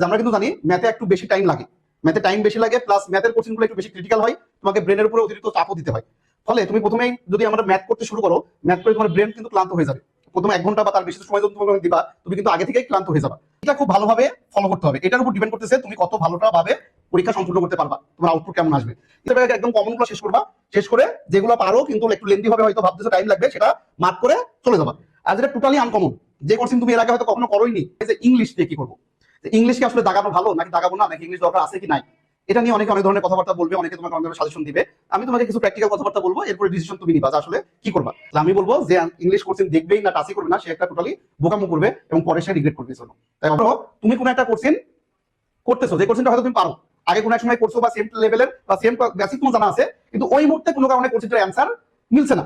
যে আমরা কিন্তু জানি ম্যাথে একটু বেশি টাইম লাগে। ম্যাথে টাইম বেশি লাগে প্লাস ম্যাথের কোশ্চেনগুলো একটু বেশি ক্রিটিক্যাল হয়, তোমাকে ব্রেনের উপরে অতিরিক্ত চাপও দিতে হয়। ফলে তুমি প্রথমেই যদি আমরা ম্যাথ করতে শুরু করো ম্যাথ করে তোমার ব্রেন কিন্তু ক্লান্ত হয়ে যাবে। প্রথম এক ঘণ্টা বা তার বেশি সময় যদি তোমাকে দিবা, তুমি কিন্তু আগে থেকেই ক্লান্ত হয়ে যাবে। এটা খুব ভালোভাবে ফলো করতে হবে। এটার উপর ডিপেন্ড করতেছে তুমি কত ভালোটা ভাবে পরীক্ষা সম্পূর্ণ করতে পারবা, তোমার আউটপুট কেমন আসবে। এটা একদম কমনগুলো শেষ করবা। শেষ করে যেগুলো পারো কিন্তু একটু লেন্দি হবে হয়তো ভাবতেছো টাইম লাগবে, সেটা মার্ক করে চলে যাবা। আর যেটা টোটালি আনকমন যে কোর্সিং তুমি এর আগে হয়তো কখনো করোইনি যে ইংলিশ দিয়ে কি করব? ইংলিশকে আসলে দাগানো ভালো নাকি দাগাবো না? নাকি ইংলিশ দরকার আছে কি নাই? এটা নিয়ে অনেকে অনেক ধরনের কথাবার্তা বলবে, অনেকে তোমাকে অনেক সাজেশন দিবে। আমি তোমাকে কিছু প্র্যাকটিক্যাল কথাবার্তা বলব, এরপরে ডিসিশন তুমি নিবা আসলে কি করবা। আমি বলব যে ইংলিশ কোর্সিং দেখবেই না টাচই করবে না, সে একটা টোটালি বোকামো করবে এবং পরে সে রিগ্রেট করবে জন্য তাই তুমি কোনো একটা কোর্সিং করতেছো, যে কোর্সিংটা হয়তো তুমি পারো। আগে কোনো এক সময় করছ বা সেম লেভেলের বা সেম বেসিক তোমার জানা আছে, কিন্তু ওই মুহূর্তে কোনো কারণে কোর্সিংটার অ্যান্সার মিলছে না।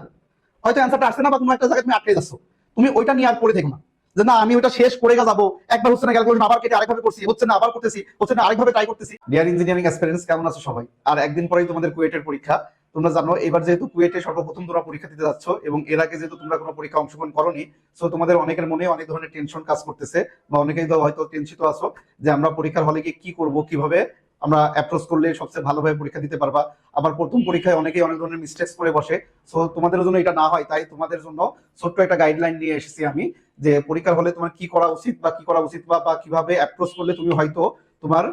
হয়তো অ্যান্সারটা আসছে না বা কোনো একটা জায়গায় তুমি আটকে যাচ্ছ। তুমি ওইটা নিয়ে আর পড়ে থেকো না। যে না, আমি ওটা শেষ করে যাব। একবার হচ্ছে না ক্যালকুলেশন আবার কেটে আরেকভাবে করছি। হচ্ছে না, আবার করতেছি। হচ্ছে না, আরেকভাবে ট্রাই করতেছি। ডিয়ার ইঞ্জিনিয়ারিং এক্সপেরিয়েন্স কেমন আছো সবাই? আর একদিন পরেই তোমাদের কুয়েটের পরীক্ষা। তোমরা জানো, এবার যেহেতু কুয়েটে সর্বপ্রথম তোমরা পরীক্ষা দিতে যাচ্ছ এবং এর আগে যেহেতু তোমরা কোনো পরীক্ষা অংশগ্রহণ করনি সো তোমাদের অনেকের মনে অনেক ধরনের টেনশন কাজ করতেছে বা অনেকেই হয়তো টেনশিত আছো যে আমরা পরীক্ষার হলে গিয়ে কি করব, কীভাবে? আমরা অ্যাপ্রোচ করলে সবচেয়ে ভালোভাবে পরীক্ষা দিতে পারবা। আবার প্রথম পরীক্ষায় অনেকেই অনেক ধরনের মিস্টেক্স করে বসে। সো তোমাদের জন্য এটা না হয়, তাই তোমাদের জন্য ছোট্ট একটা গাইডলাইন নিয়ে এসেছি আমি যে পরীক্ষার হলে তোমার কি করা উচিত বা কি করা উচিত বা বা কীভাবে অ্যাপ্রোচ করলে তুমি হয়তো তোমার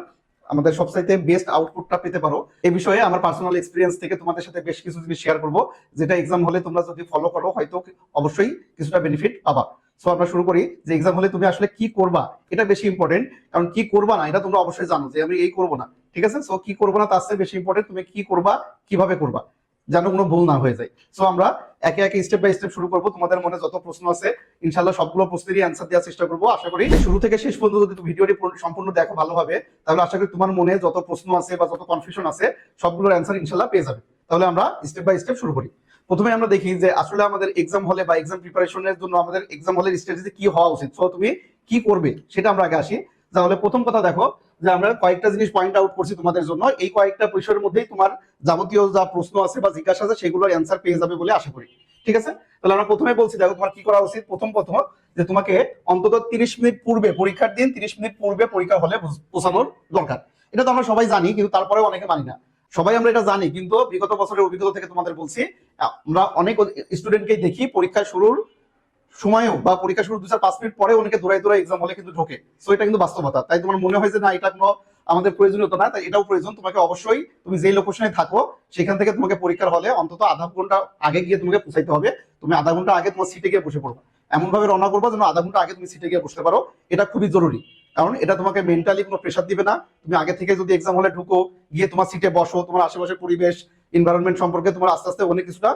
আমাদের সবচাইতে বেস্ট আউটপুটটা পেতে পারো। এই বিষয়ে আমার পার্সোনাল এক্সপিরিয়েন্স থেকে তোমাদের সাথে বেশ কিছু জিনিস শেয়ার করব। যেটা এক্সাম হলে তোমরা যদি ফলো করো, হয়তো অবশ্যই কিছুটা বেনিফিট পাবা। সো আমরা শুরু করি যে এক্সাম হলে তুমি আসলে কি করবা? এটা বেশি ইম্পর্টেন্ট কারণ কি করবা না, এটা তোমরা অবশ্যই জানো যে আমি এই করব না। ঠিক আছে? সো কি করব না? তার চেয়ে বেশি ইম্পর্টেন্ট তুমি কি করবা? কীভাবে করবা? যেন কোনো ভুল না হয়ে যায়। সো আমরা একে একে স্টেপ বাই স্টেপ শুরু করব। তোমাদের মনে যত প্রশ্ন আছে ইনশাল্লাহ সবগুলো প্রশ্নেরই অ্যান্সার দেওয়ার চেষ্টা করব। আশা করি শুরু থেকে শেষ পর্যন্ত যদি ভিডিওটি সম্পূর্ণ দেখো ভালোভাবে, তাহলে আশা করি তোমার মনে যত প্রশ্ন আছে বা যত কনফিউশন আছে, সবগুলোর অ্যান্সার ইনশাল্লাহ পেয়ে যাবে। তাহলে আমরা স্টেপ বাই স্টেপ শুরু করি। প্রথমে আমরা দেখি যে আসলে আমাদের এক্সাম হলে বা এক্সাম প্রিপারেশনের জন্য আমাদের এক্সাম হলের স্ট্র্যাটেজি কি হওয়া উচিত? সো তুমি কি করবে? সেটা আমরা আগে আসি। তাহলে প্রথম কথা দেখো যে আমরা কয়েকটা জিনিস পয়েন্ট আউট করছি তোমাদের জন্য। এই কয়েকটা বিষয়ের মধ্যেই তোমার যাবতীয় যা প্রশ্ন আছে বা জিজ্ঞাসা আছে সেগুলোর অ্যান্সার পেয়ে যাবে বলে আশা করি। ঠিক আছে? তাহলে আমরা প্রথমে বলছি, দেখো তোমার কি করা উচিত? প্রথম প্রথম যে তোমাকে অন্তত তিরিশ মিনিট পূর্বে, পরীক্ষার দিন তিরিশ মিনিট পূর্বে পরীক্ষা হলে পৌঁছানোর দরকার। এটা তো আমরা সবাই জানি, কিন্তু তারপরেও অনেকে মানি না। সবাই আমরা এটা জানি, কিন্তু বিগত বছরের অভিজ্ঞতা থেকে তোমাদের বলছি আমরা অনেক স্টুডেন্টকেই দেখি পরীক্ষা শুরুর সময়ও বা পরীক্ষা শুরু দু চার পাঁচ মিনিট পরে অনেকে দৌড়াই দৌড়াই এক্সাম হলে কিন্তু ঢোকে। সো এটা কিন্তু বাস্তবতা। তাই তোমার মনে হয় যে, না, এটা কোনো আমাদের প্রয়োজনীয়তা না। তাই এটাও প্রয়োজন। তোমাকে অবশ্যই তুমি যেই লোকেশনে থাকো, সেখান থেকে তোমাকে পরীক্ষার হলে অন্তত আধা ঘণ্টা আগে গিয়ে তোমাকে পৌঁছাইতে হবে। তুমি আধা ঘণ্টা আগে তোমার সিটে গিয়ে বসে পড়বে। এমন ভাবে রওনা করব যেন আধা ঘণ্টা আগে তুমি সিটে গিয়ে বসতে পারো। এটা খুবই জরুরি। কারণ এটা তোমাকে মেন্টালি কোনো প্রেশার দিবে না। তুমি আগে থেকে যদি এক্সাম হলে ঢুকো, গিয়ে তোমার সিটে বসো, তোমার আশেপাশের পরিবেশ এনভায়রনমেন্ট সম্পর্কে তোমার আস্তে আস্তে অনেক কিছুটা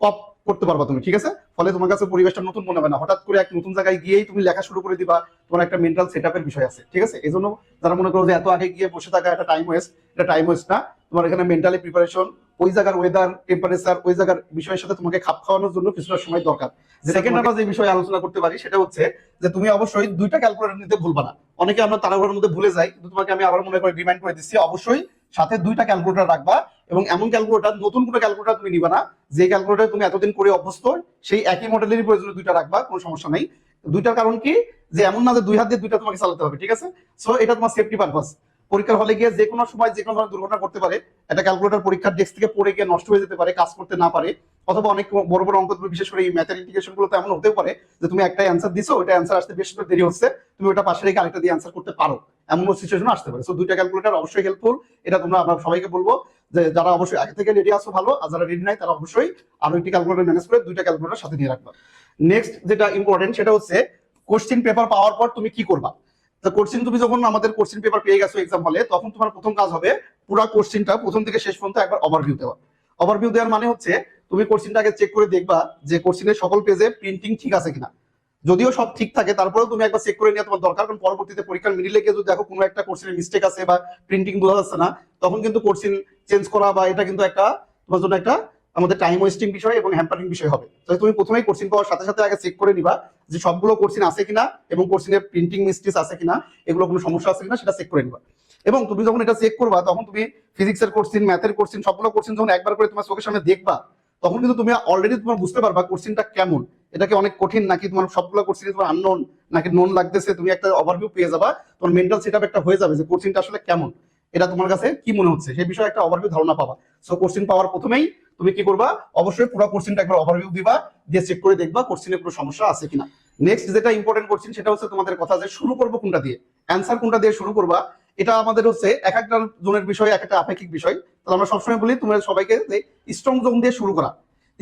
পপ করতে পারবা তুমি ঠিক আছে? ফলে তোমার কাছে পরিবেশটা নতুন মনে হবে না। হঠাৎ করে এক নতুন জায়গায় গিয়েই তুমি লেখা শুরু করে দিবা তোমার একটা মেন্টাল সেট বিষয় আছে ঠিক আছে? এই জন্য যারা মনে করো যে এত আগে গিয়ে বসে থাকা একটা টাইম ওয়েস্ট এটা টাইম ওয়েস্ট না তোমার এখানে মেন্টালি প্রিপারেশন ওই জায়গার ওয়েদার টেম্পারেচার ওই জায়গার বিষয়ের সাথে তোমাকে খাপ খাওয়ানোর জন্য কিছুটা সময় দরকার। সেকেন্ড আমরা যে বিষয়ে আলোচনা করতে পারি সেটা হচ্ছে যে তুমি অবশ্যই দুইটা ক্যালকুলেটর নিতে ভুলবা না। অনেকে আমরা তাড়াহুড়োর মধ্যে ভুলে যাই কিন্তু তোমাকে আমি আবার মনে করে রিমাইন্ড করে দিচ্ছি অবশ্যই সাথে দুইটা ক্যালকুলেটর রাখবা এবং এমন ক্যালকুলেটর নতুন কোনো ক্যালকুলেটর তুমি নিবা না। যে ক্যালকুলেটর তুমি এতদিন করে অভ্যস্ত, সেই একই মডেলেরই প্রয়োজনে দুইটা রাখবা, কোনো সমস্যা নেই। দুইটার কারণ কি? যে এমন না যে দুই হাত দিয়ে দুইটা তোমাকে চালাতে হবে, ঠিক আছে? সো এটা তোমার সেফটি পারপাস পরীক্ষার হলে গিয়ে যে কোনো সময় যে কোনো ধরনের দুর্ঘটনা করতে পারে, একটা ক্যালকুলেটর পরীক্ষার ডেস্ক থেকে পড়ে গিয়ে নষ্ট হয়ে যেতে পারে, কাজ করতে না পারে, অথবা অনেক বড় বড় অঙ্ক বিশেষ করে এই ম্যাথের ইন্টিগ্রেশনগুলো এমন হতেও পারে যে তুমি একটা অ্যান্সার দিছো ওটা অ্যান্সার আসতে বেশ একটু দেরি হচ্ছে, তুমি ওটা পাশে রেখে আরেকটা দিয়ে অ্যান্সার করতে পারো। এমন সিচুয়েশন আসতে পারে। সো দুইটা ক্যালকুলেটার অবশ্যই হেল্পফুল এটা তোমরা আমরা সবাইকে বলব। যে যারা অবশ্যই আগে থেকে রেডি আসো ভালো। আর যারা রেডি নাই, তারা অবশ্যই আরও একটি ক্যালকুলেটর ম্যানেজ করে দুইটা ক্যালকুলেটর সাথে নিয়ে রাখবা। নেক্সট যেটা ইম্পর্টেন্ট সেটা হচ্ছে কোশ্চিন পেপার পাওয়ার পর তুমি কি করবা? তো কোশ্চিন তুমি যখন আমাদের কোশ্চিন পেপার পেয়ে গেছো এক্সাম হলে তখন তোমার প্রথম কাজ হবে পুরো কোশ্চিনটা প্রথম থেকে শেষ পর্যন্ত একবার ওভারভিউ দেওয়া। ওভারভিউ দেওয়ার মানে হচ্ছে, তুমি কোশ্চিনটাকে চেক করে দেখবা যে কোশ্চিনের সকল পেজে প্রিন্টিং ঠিক আছে কিনা। যদিও সব ঠিক থাকে, তারপরেও তুমি একবার চেক করে নেওয়া তোমার দরকার, কারণ পরবর্তীতে পরীক্ষার মিডিলে গিয়ে যদি দেখো কোনো একটা কোশ্চিনের মিস্টেক আছে বা প্রিন্টিং বোঝা যাচ্ছে না, তখন কিন্তু কোশ্চিন চেঞ্জ করা বা এটা কিন্তু একটা তোমার জন্য একটা আমাদের টাইম ওয়েস্টিং বিষয় এবং হ্যাম্পারিং বিষয় হবে। তাই তুমি প্রথমেই কোশ্চিন পাওয়ার সাথে সাথে আগে চেক করে নিবা যে সবগুলো কোশ্চিন আছে কিনা এবং কোশ্চিনের প্রিন্টিং মিস্টেক আছে কিনা, এগুলো কোনো সমস্যা আছে কিনা সেটা চেক করে নিবা। এবং তুমি যখন এটা চেক করবা, তখন তুমি ফিজিক্সের কোশ্চিন ম্যাথের কোশ্চিন সবগুলো কোশ্চিন যখন একবার করে তোমার চোখের সামনে দেখবা, তখন কিন্তু তুমি অলরেডি তোমার বুঝতে পারবা কোশ্চিনটা কেমন। এটাকে অনেক কঠিন নাকি তোমার সবগুলো কোর্সিং তোমার আননোন নাকি নোন লাগতেছে, তুমি একটা ওভারভিউ পেয়ে যাবা, তোমার মেন্টাল সেটআপ একটা হয়ে যাবে যে কোর্সিংটা আসলে কেমন। এটা তোমার কাছে কি মনে হচ্ছে? সেই বিষয়ে একটা ওভারভিউ ধারণা পাবা। সো কোর্সিং পাওয়ার প্রথমেই তুমি কি করবা? অবশ্যই পুরো কোর্সিংটা একবার ওভারভিউ দিবা, দিয়ে চেক করে দেখবা কোর্সিং এ কোনো সমস্যা আছে কিনা। নেক্সট যেটা ইম্পর্টেন্ট কোর্সিং সেটা হচ্ছে তোমাদের কথা যে শুরু করব কোনটা দিয়ে? অ্যান্সার কোনটা দিয়ে শুরু করবা? এটা আমাদের হচ্ছে এক একটা জোনের বিষয়, এক একটা আপেক্ষিক বিষয়। তাহলে আমরা সবসময় বলি তোমাদের সবাইকে স্ট্রং জোন দিয়ে শুরু করা।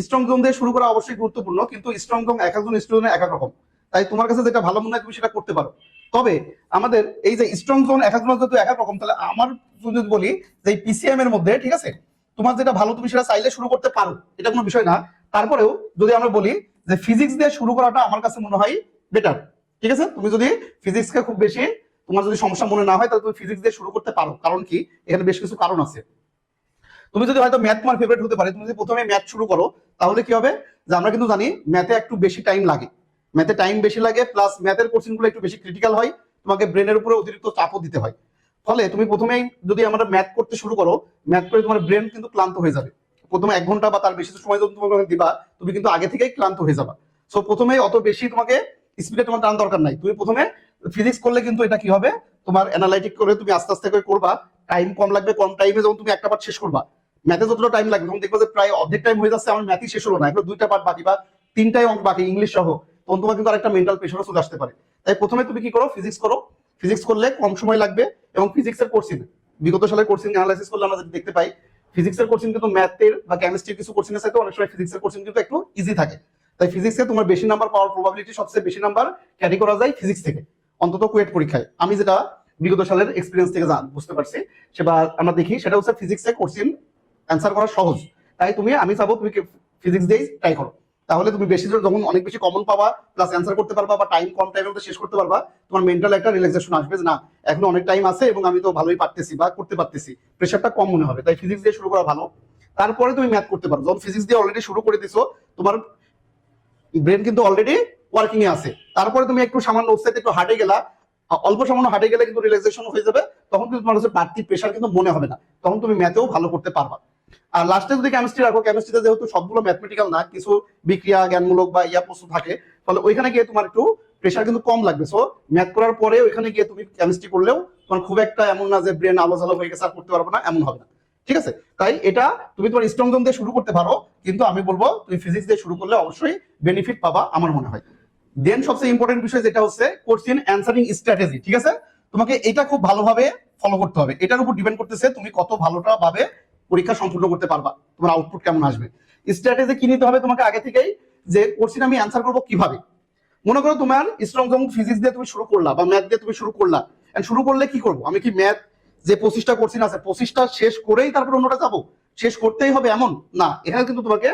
স্ট্রং জোন দিয়ে শুরু করা অবশ্যই গুরুত্বপূর্ণ, কিন্তু স্ট্রং জোন এক একজন স্টুডেন্টের এক এক রকম। তাই তোমার কাছে যেটা ভালো মনে হয় তুমি সেটা করতে পারো। তবে আমাদের এই যে স্ট্রং জোন এক একজন যেহেতু এক এক রকম, তাহলে আমার যদি বলি যে পিসিএম এর মধ্যে, ঠিক আছে? তোমার যেটা ভালো, তুমি সেটা চাইলে শুরু করতে পারো, এটা কোনো বিষয় না। তারপরেও যদি আমরা বলি যে ফিজিক্স দিয়ে শুরু করাটা আমার কাছে মনে হয় বেটার ঠিক আছে? তুমি যদি ফিজিক্সকে খুব বেশি, তোমার যদি সমস্যা মনে না হয়, তাহলে তুমি ফিজিক্স দিয়ে শুরু করতে পারো। কারণ কি? এখানে বেশ কিছু কারণ আছে। তুমি যদি হয়তো ম্যাথ তোমার ফেভারিট হতে পারে, তুমি যদি প্রথমে ম্যাথ শুরু করো, তাহলে কি হবে? যে আমরা কিন্তু জানি ম্যাথে একটু বেশি টাইম লাগে। ম্যাথে টাইম বেশি লাগে প্লাস ম্যাথের কোশ্চেনগুলো একটু বেশি ক্রিটিক্যাল হয়, তোমাকে ব্রেনের উপরে অতিরিক্ত চাপও দিতে হয়। ফলে তুমি প্রথমেই যদি আমরা ম্যাথ করতে শুরু করো ম্যাথ করে তোমার ব্রেন কিন্তু ক্লান্ত হয়ে যাবে। প্রথমে এক ঘণ্টা বা তার বেশি সময় যদি তোমাকে দিবা, তুমি কিন্তু আগে থেকেই ক্লান্ত হয়ে যাবা। সো প্রথমে অত বেশি তোমাকে স্পিডে তোমার টান দরকার নাই। তুমি প্রথমে ফিজিক্স করলে কিন্তু এটা কি হবে? তোমার অ্যানালাইটিক করে তুমি আস্তে আস্তে করে করবা। টাইম কম লাগবে, কম টাইমে যখন তুমি একটা পার্ট শেষ করবা ম্যাথে যতটা টাইম লাগবে, তখন দেখবে যে প্রায় অর্ধেক টাইম হয়ে যাচ্ছে, আমার ম্যাথই শেষ হলো না। এগুলো দুইটা পার্ট বাকি, বা তিনটাই অঙ্ক বাকি ইংলিশ সহ। তখন তোমার কিন্তু আরেকটা মেন্টাল প্রেশারও চলে আসতে পারে। তাই প্রথমে তুমি কি করো ফিজিক্স করো। ফিজিক্স করলে কম সময় লাগবে এবং ফিজিক্সের কোর্সিং বিগত সালের কোর্সিং অ্যানালাইসিস করলে আমরা দেখতে পাই ফিজিক্সের কোর্সিং কিন্তু ম্যাথের বা কেমিস্ট্রির কিছু কোর্সিং এর সাথে অনেক সময় ফিজিক্সের কোর্সিং কিন্তু একটু ইজি থাকে। তাই ফিজিক্সে তোমার বেশি নাম্বার পাওয়ার প্রবাবিলিটি সবচেয়ে বেশি নাম্বার ক্যারি করা যায় ফিজিক্স থেকে। অন্তত কুয়েট পরীক্ষায়। আমি যেটা বিগত সালের এক্সপিরিয়েন্স থেকে জান বুঝতে পারছি সেটা আমরা দেখি, সেটা হচ্ছে ফিজিক্সে কোর্সিং অ্যান্সার করা সহজ। তাই তুমি, আমি চাবো তুমি ফিজিক্স দিয়েই ট্রাই করো। তাহলে তুমি বেশি যখন অনেক বেশি কমন পাবা প্লাস অ্যান্সার করতে পারবা বা টাইম কম টাইমের মধ্যে শেষ করতে পারবা, তোমার মেন্টাল একটা রিল্যাক্সেশন আসবে না, এখনও অনেক টাইম আছে এবং আমি তো ভালোই পারতেছি বা করতে পারতেছি। প্রেশারটা কম মনে হবে। তাই ফিজিক্স দিয়ে শুরু করা ভালো। তারপরে তুমি ম্যাথ করতে পারো। যখন ফিজিক্স দিয়ে অলরেডি শুরু করে দিছো, তোমার ব্রেন কিন্তু অলরেডি ওয়ার্কিং এ আছে। তারপরে তুমি একটু সামান্য ওর একটু হাঁটে গেলা অল্প সামান্য হাঁটে গেলে কিন্তু রিল্যাক্সেশন হয়ে যাবে। তখন কিন্তু তোমার হচ্ছে বাড়তি প্রেশার কিন্তু মনে হবে না। তখন তুমি ম্যাথেও ভালো করতে পারবা। আর লাস্টে যদি কেমিস্ট্রি রাখো কেমিস্ট্রিতে যেহেতু সবগুলো ম্যাথমেটিক্যাল না, কিছু বিক্রিয়া জ্ঞানমূলক বা ইয়া প্রশ্ন থাকে ফলে ওইখানে গিয়ে তোমার একটু প্রেশার কিন্তু কম লাগবে। সো ম্যাথ করার পরে ওইখানে গিয়ে তুমি কেমিস্ট্রি করলেও তোমার খুব একটা এমন না যে ব্রেন আলো ঝালো হয়ে গেছে, আর করতে পারব না, এমন হবে না। ঠিক আছে? তাই এটা তুমি তোমার স্ট্রং জোন দিয়ে শুরু করতে পারো, কিন্তু আমি বলব তুমি ফিজিক্স দিয়ে শুরু করলে অবশ্যই বেনিফিট পাবা, আমার মনে হয়। দেন সবচেয়ে ইম্পর্টেন্ট বিষয় যেটা হচ্ছে কোশ্চেন অ্যান্সারিং স্ট্র্যাটেজি ঠিক আছে? তোমাকে এটা খুব ভালোভাবে ফলো করতে হবে। এটার উপর ডিপেন্ড করতেছে তুমি কত ভালোটা ভাবে পরীক্ষা সম্পূর্ণ করতে পারবা, তোমার আউটপুট কেমন আসবে। স্ট্র্যাটেজি কি নিতে হবে তোমাকে আগে থেকেই, যে কোশ্চেন আমি অ্যান্সার করব কীভাবে? মনে করো তোমার স্ট্রং জং ফিজিক্স দিয়ে তুমি শুরু করলা বা ম্যাথ দিয়ে তুমি শুরু করলা শুরু করলে কি করব? আমি কি ম্যাথ যে পঁচিশটা কোশ্চেন আছে, পঁচিশটা শেষ করেই তারপর অন্যটা যাব? শেষ করতেই হবে এমন? না, এখানে কিন্তু তোমাকে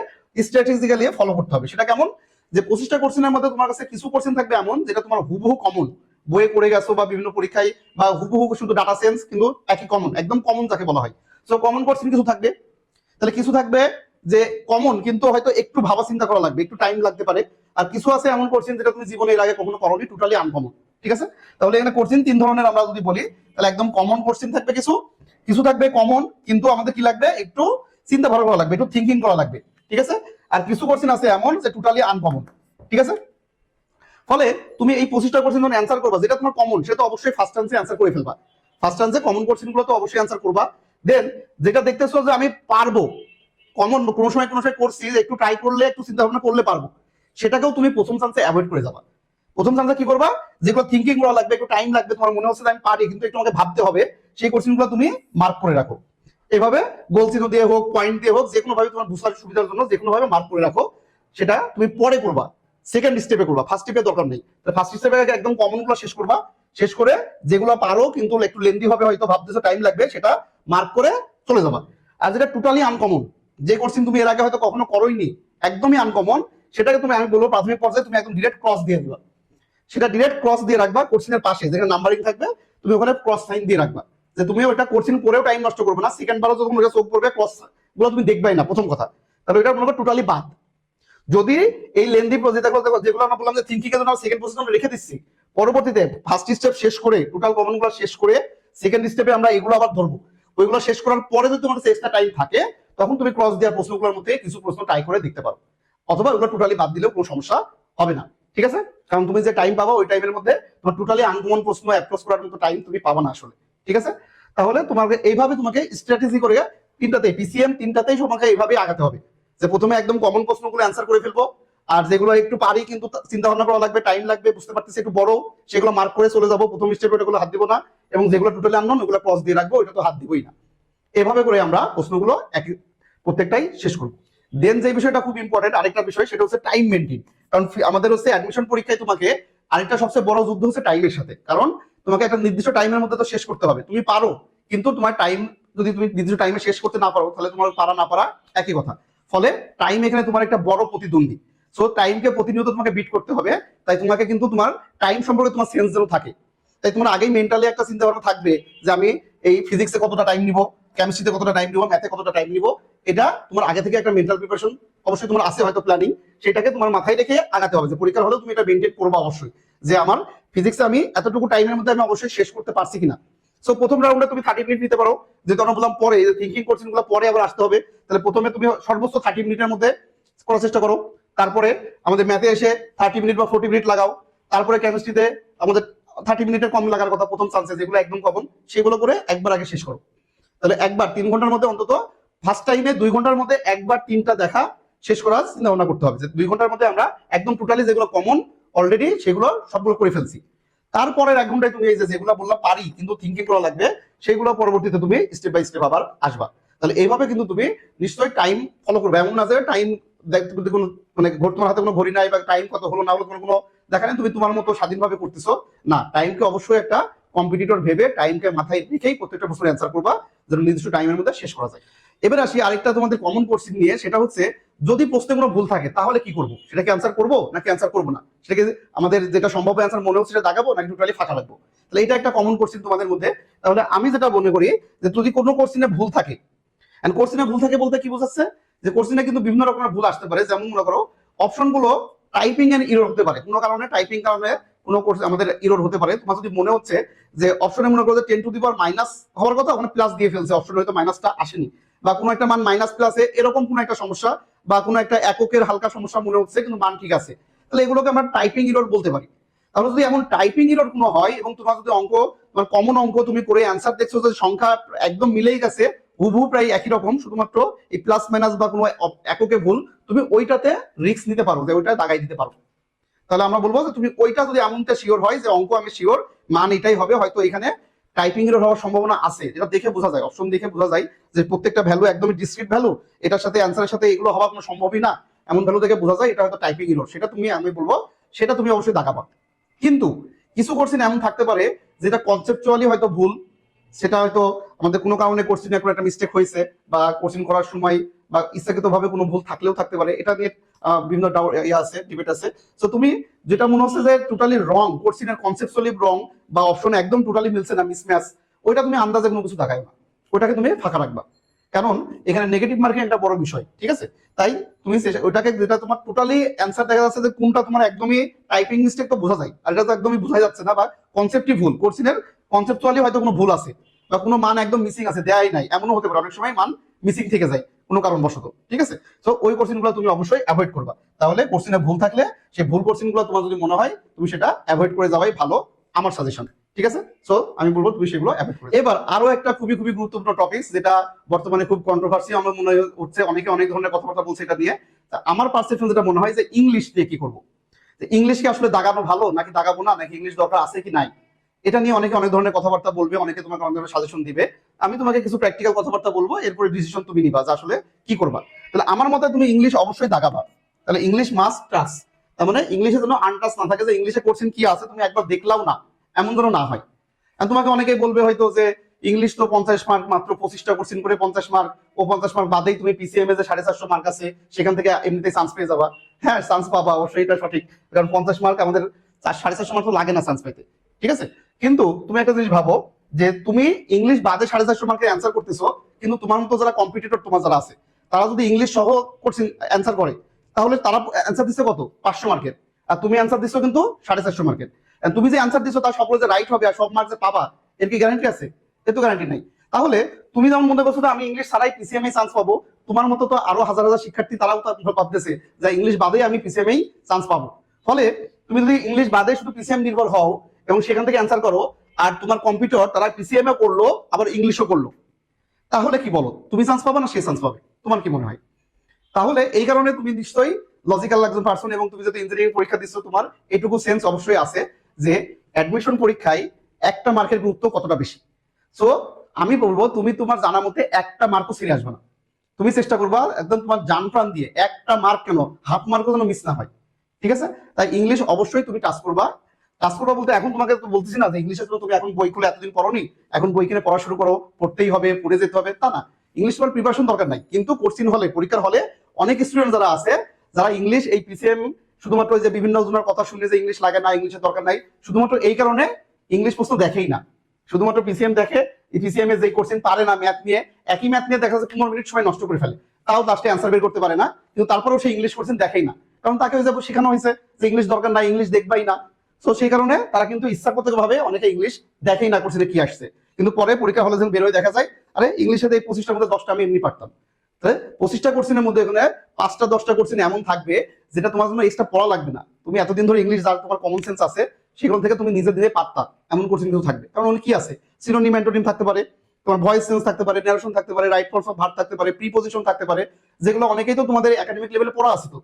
স্ট্র্যাটেজিক্যালি ফলো করতে হবে। সেটা কেমন? যে পঁচিশটা কোশ্চেনের মধ্যে তোমার কাছে কিছু কোশ্চেন থাকবে এমন, যেটা তোমার হুবহু কমন বইয়ে করে গেছো বা বিভিন্ন পরীক্ষায় বা হুবহু শুধু ডাটা সেন্স কিন্তু একই কমন একদম কমন যাকে বলা হয়। সো কমন কোশ্চেন কিছু থাকবে। তাহলে কিছু থাকবে যে কমন কিন্তু হয়তো একটু ভাবা চিন্তা করা লাগবে, একটু টাইম লাগতে পারে। আর কিছু আছে এমন কোশ্চেন যেটা তুমি জীবনে এর আগে কখনো করোনি টোটালি আনকমন ঠিক আছে? তাহলে এখানে কোশ্চেন তিন ধরনের আমরা যদি বলি, তাহলে একদম কমন কোশ্চেন থাকবে কিছু। কিছু থাকবে কমন কিন্তু আমাদের কি লাগবে? একটু চিন্তা ভাবনা করা লাগবে, একটু থিঙ্কিং করা লাগবে, ঠিক আছে? আর কিছু কোশ্চেন আছে এমন যে টোটালি আনকমন ঠিক আছে? ফলে তুমি এই পঁচিশটা কোশ্চেন যখন অ্যান্সার করবা, যেটা তোমার কমন সেটা অবশ্যই ফার্স্ট চান্সে অ্যান্সার করে ফেলবা। ফার্স্ট চান্সে কমন কোশ্চেনগুলো তো অবশ্যই অ্যান্সার করবা। দেন যেটা দেখতেছো যে আমি পারব। কমন কোনো সময় কোনো সময় করছি যে একটু ট্রাই করলে, একটু চিন্তা ভাবনা করলে পারব। সেটাকেও তুমি প্রথম চান্সে অ্যাভয়েড করে যাবা। প্রথম চান্সে কি করবা? যেগুলো থিঙ্কিং করা লাগবে, একটু টাইম লাগবে, তোমার মনে হচ্ছে আমি পারি, কিন্তু একটু আমাকে ভাবতে হবে, সেই কোশ্চেনগুলো তুমি মার্ক করে রাখো। এভাবে গোল চিহ্ন দিয়ে হোক পয়েন্ট দিয়ে হোক যে কোনো ভাবে তোমার বুঝার সুবিধার জন্য যে কোনো ভাবে মার্ক করে রাখো। সেটা তুমি পরে করবা। সেকেন্ড স্টেপে করবা। ফার্স্ট স্টেপে দরকার নেই। ফার্স্ট স্টেপে একদম কমনগুলো শেষ করবা। শেষ করে যেগুলো পারো, কিন্তু একটু লেন্দি হবে হয়তো ভাবতেছো টাইম লাগবে, সেটা মার্ক করে চলে যাবা। আর যেটা টোটালি আনকমন যে কোশ্চেন তুমি এর আগে হয়তো কখনো করোইনি, একদমই আনকমন সেটাকে তুমি আমি বলব প্রাথমিক পর্যায়ে তুমি একদম ডিরেক্ট ক্রস দিয়ে দিবা। সেটা ডিরেক্ট ক্রস দিয়ে রাখবা কোশ্চেনের পাশে, যেখানে নাম্বারিং থাকবে, তুমি ওখানে ক্রস সাইন দিয়ে রাখবা। যে তুমি ওটা কোশ্চেন করেও টাইম নষ্ট করবে না সেকেন্ড বারও যখন ওটা চোখ করবে ক্রসগুলো তুমি দেখবাই না, প্রথম কথা। তাহলে এটা মনে করো টোটালি বাদ। যদি এই লেন্দি প্রজেক্ট যেগুলো আমরা বললাম যে থিঙ্কিং এর জন্য সেকেন্ড পজিশন রেখে দিচ্ছি পরবর্তীতে ফার্স্ট স্টেপ শেষ করে টোটাল কমনগুলো শেষ করে সেকেন্ড স্টেপে আমরা এগুলো আবার ধরবো। ওইগুলো শেষ করার পরে যদি তোমার এক্সট্রা টাইম থাকে, তখন তুমি ক্রস দেওয়ার প্রশ্নগুলোর মধ্যে কিছু প্রশ্ন ট্রাই করে দেখতে পারো। অথবা ওগুলো টোটালি বাদ দিলেও কোনো সমস্যা হবে না। ঠিক আছে? কারণ তুমি যে টাইম পাবা ওই টাইমের মধ্যে তোমার টোটালি আনকমন প্রশ্ন অ্যাপ্রোচ করার মতো টাইম তুমি পাবা না আসলে। ঠিক আছে? তাহলে তোমাকে এইভাবে তোমাকে স্ট্র্যাটেজি করে তিনটাতে পিসিএম তিনটাতেই তোমাকে এইভাবে আগাতে হবে। যে প্রথমে একদম কমন প্রশ্নগুলো অ্যান্সার করে ফেলব আর যেগুলো একটু পারি, কিন্তু চিন্তা ভাবনা করা লাগবে টাইম লাগবে, বুঝতে পারতেছি, একটু বড়, সেগুলো মার্ক করে চলে যাব। প্রথম স্টেপে ওটাগুলো হাত দিব না। এবং যেগুলো টোটালি আননোন ওগুলো ক্রস দিয়ে রাখব, ওইটা তো হাত দিবই না। এভাবে করে আমরা প্রশ্নগুলো এক প্রত্যেকটাই শেষ করব। দেন যে বিষয়টা খুব ইম্পর্টেন্ট আরেকটা বিষয়, সেটা হচ্ছে টাইম মেনটেন কারণ আমাদের হচ্ছে অ্যাডমিশন পরীক্ষায় তোমাকে আরেকটা সবচেয়ে বড় যুদ্ধ হচ্ছে টাইমের সাথে। কারণ তোমাকে একটা নির্দিষ্ট টাইমের মধ্যে তো শেষ করতে হবে। তুমি পারো, কিন্তু তোমার টাইম যদি তুমি নির্দিষ্ট টাইমে শেষ করতে না পারো, তাহলে তোমার পারা না পারা একই কথা। ফলে টাইম এখানে তোমার একটা বড় প্রতিদ্বন্দ্বী। সো টাইমকে প্রতিনিয়ত তোমাকে বিট করতে হবে। তাই তোমাকে কিন্তু তোমার টাইম সম্পর্কে তোমার সেন্স যেন থাকে। তাই তোমার আগেই মেন্টালি একটা চিন্তা ভাবনা থাকবে যে আমি এই ফিজিক্সে কতটা টাইম নিব কেমিস্ট্রিতে কতটা টাইম নিব ম্যাথে কতটা টাইম নিব, এটা তোমার আগে থেকে একটা মেন্টাল প্রিপারেশন অবশ্যই তোমার আছে হয়তো প্ল্যানিং সেটাকে তোমার মাথায় রেখে আগাতে হবে যে পরীক্ষার হলেও তুমি এটা মেনটেন করব অবশ্যই, যে আমার ফিজিক্সে আমি এতটুকু টাইমের মধ্যে আমি অবশ্যই শেষ করতে পারছি কিনা। সো প্রথম রাউন্ডে তুমি থার্টি মিনিট নিতে পারো যেহেতু আমরা বললাম পরে থিঙ্কিং কোর্সিংগুলো পরে আবার আসতে হবে, তাহলে প্রথমে তুমি সর্বোচ্চ থার্টি মিনিটের মধ্যে করার চেষ্টা করো। তারপরে আমাদের ম্যাথে এসে থার্টি মিনিট বা ফোর্টি মিনিট লাগাও। তারপরে কেমিস্ট্রিতে আমাদের থার্টি মিনিটের কম লাগার কথা, প্রথম চান্সে যেগুলো একদম কমন সেগুলো করে একবার আগে শেষ করো। তাহলে একবার, তিন ঘণ্টার মধ্যে অন্তত ফার্স্ট টাইমে দুই ঘণ্টার মধ্যে একবার তিনটা দেখা শেষ করার চিন্তা ভাবনা করতে হবে। যে দুই ঘণ্টার মধ্যে আমরা একদম টোটালি যেগুলো কমন অলরেডি সেগুলো সবগুলো করে ফেলছি। তারপরের এক ঘন্টায় তুমি এই যেগুলো বললাম পারি, কিন্তু থিঙ্কিং করা লাগবে, সেগুলো পরবর্তীতে তুমি স্টেপ বাই স্টেপ আবার আসবা। তাহলে এইভাবে কিন্তু তুমি নিশ্চয়ই টাইম ফলো করবে। এমন না যে টাইম মানে তোমার হাতে কোনো ঘড়ি নাই বা টাইম কত হলো না হলো, কোনো কোনো দেখা তুমি তোমার মতো স্বাধীনভাবে করতেছো। না টাইমকে অবশ্যই একটা কম্পিটিটর ভেবে টাইমকে মাথায় রেখেই প্রত্যেকটা প্রশ্নের অ্যান্সার করবা, যেন নির্দিষ্ট টাইমের মধ্যে শেষ করা যায়। এবার আসি, আরেকটা তোমাদের কমন নিয়ে, সেটা হচ্ছে, যদি প্রশ্নে কোনো ভুল থাকে, তাহলে কি করব? সেটাকে অ্যান্সার করব নাকি অ্যান্সার করব না? সেটাকে আমাদের যেটা সম্ভব অ্যান্সার মনে হচ্ছে সেটা দাগাবো নাকি টোটালি ফাঁকা রাখব তাহলে এটা একটা কমন কোর্সিং তোমাদের মধ্যে। তাহলে আমি যেটা মনে করি, যে যদি কোনো কোর্সিনে ভুল থাকে কোর্সিনে ভুল থাকে বলতে কি বোঝাচ্ছে? যে কোর্সিনে কিন্তু বিভিন্ন রকমের ভুল আসতে পারে, যেমন মনে করো অপশনগুলো টাইপিং এন্ড ইরোর হতে পারে। কোনো কারণে টাইপিং কারণে কোনো কোর্স আমাদের ইরোর হতে পারে। তোমার যদি মনে হচ্ছে যে অপশনে মনে করো যে ten to the power minus হওয়ার কথা ওখানে প্লাস দিয়ে ফেলছে অপশনে হয়তো মাইনাসটা আসেনি। বা কোনো একটা মান মাইনাস প্লাসে এরকম কোনো একটা সমস্যা বা কোনো একটা এককের হালকা সমস্যা মনে হচ্ছে, কিন্তু মান ঠিক আছে। তাহলে এগুলোকে আমরা টাইপিং ইরোর বলতে পারি। তাহলে যদি এমন টাইপিং ইরোর কোনো হয় এবং তোমার যদি অঙ্ক, তোমার কমন অঙ্ক তুমি করে অ্যান্সার দেখছ যে সংখ্যা একদম মিলেই গেছে হুবহু প্রায় একই রকম, শুধুমাত্র এই প্লাস মাইনাস বা কোনো এককে ভুল, তুমি ওইটাতে রিস্ক নিতে পারো, যে ওইটা দাগাই দিতে পারো। তাহলে আমরা বলব যে তুমি ওইটা যদি এমনটা শিওর হয় যে অঙ্ক আমি শিওর মান এটাই হবে, হয়তো এখানে টাইপিং এর হওয়ার সম্ভাবনা আছে এটা দেখে বোঝা যায় অপশন দেখে বোঝা যায় যে প্রত্যেকটা ভ্যালু একদমই ডিসক্রিট ভ্যালু এটার সাথে অ্যান্সারের সাথে এগুলো হওয়া কোনো সম্ভবই না। এমন ভ্যালু দেখে বোঝা যায়, এটা হয়তো টাইপিং এর সেটা তুমি, আমি বলব, সেটা তুমি অবশ্যই দাগাবা। কিন্তু কিছু কোর্সিন এমন থাকতে পারে যেটা কনসেপচুয়ালি হয়তো ভুল সেটা হয়তো আমাদের কোনো কারণে কোর্সিনে কোনো একটা মিস্টেক হয়েছে বা কোর্সিন করার সময় বা ইচ্ছাকৃত ভাবে কোনো ভুল থাকলেও থাকতে পারে। এটা নিয়ে বিভিন্ন ইয়ে আছে ডিবেট আছে। তো তুমি যেটা মনে হচ্ছে যে টোটালি রং এর কনসেপচুয়ালি রং বা অপশন একদম টোটালি মিলছে না মিসম্যাচ ওইটা তুমি আন্দাজে কোনো কিছু দেখায় না। ওটাকে তুমি ফাঁকা রাখবা। কারণ এখানে নেগেটিভ মার্কিং একটা বড় বিষয়, ঠিক আছে? তাই তুমি ওটাকে যেটা তোমার টোটালি অ্যান্সার দেখা যাচ্ছে যে কোনটা তোমার একদমই টাইপিং মিস্টেক তো বোঝা যায়। আর এটা তো একদমই বোঝা যাচ্ছে না বা কনসেপ্টই ভুল। কোর্সিনের কনসেপচুয়ালি হয়তো কোনো ভুল আছে বা কোনো মান একদম মিসিং আছে, দেয়াই নাই। এমনও হতে পারে। অনেক সময় মান মিসিং থেকে যায়, কোনো কারণবশত, ঠিক আছে? তো ওই কোশ্চেনগুলো তুমি অবশ্যই অ্যাভয়েড করবা। তাহলে কোশ্চেনে ভুল থাকলে সেই ভুল কোশ্চেনগুলো তোমার যদি মনে হয়, তুমি সেটা অ্যাভয়েড করে যাওয়াই ভালো, আমার সাজেশন ঠিক আছে? সো আমি বলব তুমি সেগুলো অ্যাভয়েড করে এবার আরও একটা খুবই খুবই গুরুত্বপূর্ণ টপিক যেটা বর্তমানে খুব কন্ট্রোভার্সি আমার মনে হচ্ছে অনেকে অনেক ধরনের কথাবার্তা বলছে এটা নিয়ে। আমার পারসেপশন যেটা মনে হয় যে ইংলিশ দিয়ে কি করব? ইংলিশকে আসলে দাগানো ভালো নাকি দাগাবো না? নাকি ইংলিশ দরকার আছে কি নাই? এটা নিয়ে অনেকে অনেক ধরনের কথাবার্তা বলবে, অনেকে তোমাকে অনেক ধরনের সাজেশন দিবে। আমি তোমাকে কিছু প্র্যাকটিক্যাল কথাবার্তা বলব, এরপরে ডিসিশন তুমি নিবা যে আসলে কি করবা। তাহলে আমার মতে তুমি ইংলিশ অবশ্যই দাগাবা। তাহলে ইংলিশ মাস্ট ট্রাস তার মানে ইংলিশে যেন আনটাস না থাকে, যে ইংলিশে কোশ্চেন কি আছে, তুমি একবার দেখলাও না। এমন যেন না হয়। আর তোমাকে অনেকেই বলবে হয়তো যে ইংলিশ তো পঞ্চাশ মার্ক মাত্র পঁচিশটা কোশ্চেন করে পঞ্চাশ মার্ক ও পঞ্চাশ মার্ক বাদেই তুমি পিসিএম এ সাড়ে চারশো মার্ক আছে, সেখান থেকে এমনিতে চান্স পেয়ে যাবা। হ্যাঁ চান্স পাবা, অবশ্যই এটা সঠিক। কারণ পঞ্চাশ মার্ক আমাদের সাড়ে চারশো মার্ক তো লাগে না চান্স পেতে ঠিক আছে? কিন্তু তুমি একটা জিনিস ভাবো যে তুমি ইংলিশ বাদে সাড়ে চারশো মার্কের অ্যান্সার করতেছো, কিন্তু তোমার মতো যারা কম্পিটিটর তোমার যারা আছে, তারা যদি ইংলিশ সহ কোশ্চেন অ্যান্সার করে, তাহলে তারা অ্যান্সার দিচ্ছে কত? পাঁচশো মার্কের আর তুমি অ্যান্সার দিচ্ছ কিন্তু সাড়ে চারশো মার্কের তুমি যে অ্যান্সার দিচ্ছ তার সকলে যে রাইট হবে আর সব মার্ক যে পাবা, এর কি গ্যারান্টি আছে? এর তো গ্যারান্টি নাই। তাহলে তুমি যেমন মনে করছ আমি ইংলিশ ছাড়াই পিসিএমএ চান্স পাবো, তোমার মতো তো আরও হাজার হাজার শিক্ষার্থী তারাও তো ভাবতেছে যে ইংলিশ বাদেই আমি পিসিএমএই চান্স পাবো। ফলে তুমি যদি ইংলিশ বাদে শুধু পিসিএম নির্ভর হও এবং সেখান থেকে অ্যান্সার করো, আর তোমার কম্পিউটার তারা পিসিএম এ করল, আবার ইংলিশও করল, তাহলে কি বলো? তুমি চান্স পাবে না সে চান্স পাবে? তোমার কি মনে হয়? তাহলে এই কারণে তুমি নিশ্চয়ই লজিক্যাল একজন পার্সন এবং তুমি যদি ইঞ্জিনিয়ারিং পরীক্ষা দিচ্ছ তোমার এটুকু সেন্স অবশ্যই আছে। যে অ্যাডমিশন পরীক্ষায় একটা মার্কের গুরুত্ব কতটা বেশি? সো আমি বলব, তুমি তোমার জানা মতে একটা মার্কও ছিঁড়ে আসবে না। তুমি চেষ্টা করবা একদম তোমার জান প্রাণ দিয়ে একটা মার্ক কেন হাফ মার্কও যেন মিস না হয়। ঠিক আছে? তাই ইংলিশ অবশ্যই তুমি টাচ করবা। টাচ করবা বলতে এখন তোমাকে তো বলতেছি না যে ইংলিশের জন্য তুমি এখন বই খুলে এতদিন পড়োনি, এখন বই কিনে পড়া শুরু করো, পড়তেই হবে, পড়ে যেতে হবে, তা না। ইংলিশ তোমার প্রিপারেশন দরকার নাই। কিন্তু কোর্সিন হলে, পরীক্ষার হলে অনেক স্টুডেন্ট যারা আছে, যারা ইংলিশ এই পিসিএম শুধুমাত্র যে বিভিন্ন জনের কথা শুনলে যে ইংলিশ লাগে না ইংলিশের দরকার নাই, শুধুমাত্র এই কারণে ইংলিশ প্রশ্ন দেখেই না। শুধুমাত্র পিসিএম দেখে পিসিএম এ যে কোর্সিন পারে না ম্যাথ নিয়ে, একই ম্যাথ নিয়ে দেখা যাচ্ছে পনেরো মিনিট সময় নষ্ট করে ফেলে। তাও লাস্টে অ্যান্সার বের করতে পারে না, কিন্তু তারপরেও সে ইংলিশ কোর্সিন দেখেই না। কারণ তাকে ওই যে শেখানো হয়েছে যে ইংলিশ দরকার নাই ইংলিশ দেখবাই না। তো সেই কারণে তারা কিন্তু ইচ্ছাকৃত ভাবে অনেকে ইংলিশ দেখেই না কোর্সিনে কি আসছে। কিন্তু পরে পরীক্ষা হলে যখন বেরোয় দেখা যায়, আরে ইংলিশে এই পঁচিশটার মধ্যে দশটা আমি এমনি পারতাম। পঁচিশটা কোর্সিনের মধ্যে এখানে পাঁচটা, দশটা কোর্সিন এমন থাকবে যেটা তোমার জন্য এক্সট্রা পড়া লাগবে না। তুমি এতদিন ধরে ইংলিশ যার তোমার কমন সেন্স আছে সেখান থেকে তুমি নিজে নিজে পারতা এমন কোর্সিন কিন্তু থাকবে। কারণ ওখানে কি আছে? সিনোনিম অ্যান্টোনিম থাকতে পারে, তোমার ভয়েস সেন্স থাকতে পারে ন্যারেশন থাকতে পারে রাইট ফর্মস অফ ভার্ব থাকতে পারে প্রিপোজিশন থাকতে পারে, যেগুলো অনেকেই তো তোমাদের একাডেমিক লেভেলে পড়া আছে তো।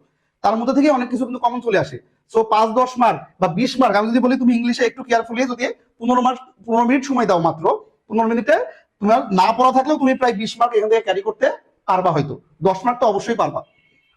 তার মধ্যে থেকে অনেক কিছু কিন্তু কমন চলে আসে। সো পাঁচ, দশ মার্ক বা বিশ মার্ক আমি যদি বলি তুমি ইংলিশে একটু কেয়ারফুলি যদি পনেরো মার্ক পনেরো মিনিট সময় দাও মাত্র, পনেরো মিনিটে তোমার না পড়া থাকলেও তুমি প্রায় বিশ মার্ক এখান থেকে ক্যারি করতে পারবা হয়তো। দশ মার্ক তো অবশ্যই পারবা।